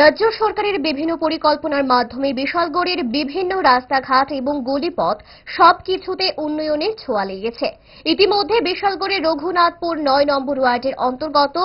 রাজ্য সরকারের বিভিন্ন পরিকল্পনার মাধ্যমে বিশালগড়ের বিভিন্ন রাস্তাঘাট এবং গলিপথ সবকিছুতে উন্নয়নের ছোঁয়া লেগেছে। ইতিমধ্যে বিশালগড়ের রঘুনাথপুর নয় নম্বর ওয়ার্ডের অন্তর্গত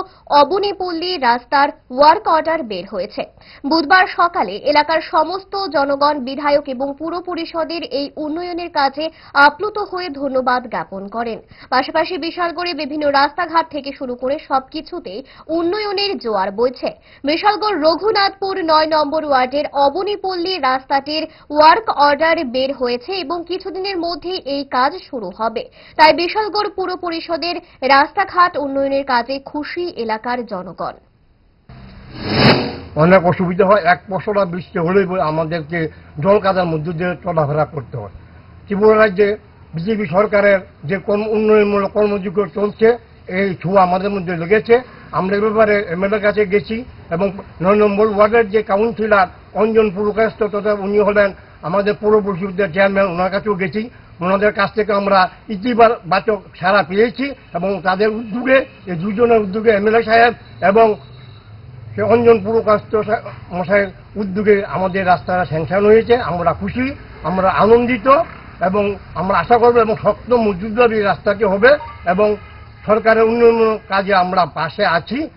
অবনীপল্লী রাস্তার ওয়ার্ক অর্ডার বের হয়েছে। বুধবার সকালে এলাকার সমস্ত জনগণ, বিধায়ক এবং পুর পরিষদের এই উন্নয়নের কাজে আপ্লুত হয়ে ধন্যবাদ জ্ঞাপন করেন। পাশাপাশি বিশালগড়ে বিভিন্ন রাস্তাঘাট থেকে শুরু করে সবকিছুতেই উন্নয়নের জোয়ার বইছে। বিশালগড় রঘুনাথপুর নয় নম্বর ওয়ার্ডের অবনীপল্লী রাস্তাটির ওয়ার্ক অর্ডার বের হয়েছে এবং কিছুদিনের মধ্যে এই কাজ শুরু হবে। তাই বিশালগড় পুর পরিষদের রাস্তাঘাট উন্নয়নের কাজে খুশি এলাকার জনগণ। অনেক অসুবিধা হয়, এক পশলা বৃষ্টি পরে আমাদেরকে জল কাদার মধ্যে দিয়ে চলাফেরা করতে হয়। ত্রিপুরা রাজ্যে বিজেপি সরকারের যে কর্ম উন্নয়নমূলক কর্মযোগ্য চলছে এই ছোঁয়া আমাদের মধ্যে লেগেছে। আমরা এ ব্যাপারে এমএলএর কাছে গেছি এবং নয় নম্বর ওয়ার্ডের যে কাউন্সিলর অঞ্জন পুরকাস্ত তথা উনি হলেন আমাদের পৌর পরিষদের চেয়ারম্যান, ওনার কাছেও গেছি। ওনাদের কাছ থেকে আমরা ইতিবাচক সারা পেয়েছি এবং তাদের উদ্যোগে, এই দুজনের উদ্যোগে এমএলএ সাহেব এবং সে অঞ্জন পুরকাস্ত মশাইয়ের উদ্যোগে আমাদের রাস্তাটা স্যাংশন হয়েছে। আমরা খুশি, আমরা আনন্দিত এবং আমরা আশা করব এবং শক্ত মজুদার এই রাস্তাটি হবে এবং সরকারের উন্নয়ন কাজে আমরা পাশে আছি।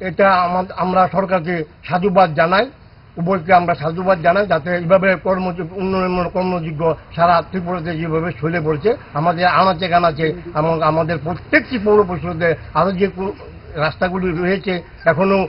এটা আমা- আমরা সরকারকে সাধুবাদ জানাই, উভয়কে আমরা সাধুবাদ জানাই, যাতে এইভাবে কর্মযোগ্য উন্নয়নমূলক কর্মযোগ্য সারা ত্রিপুরাতে যেভাবে ছলে পড়ছে, আমাদের আনাচে কানাচে এবং আমাদের প্রত্যেকটি পৌর পরিষদে আরও যে রাস্তাগুলি রয়েছে, এখনও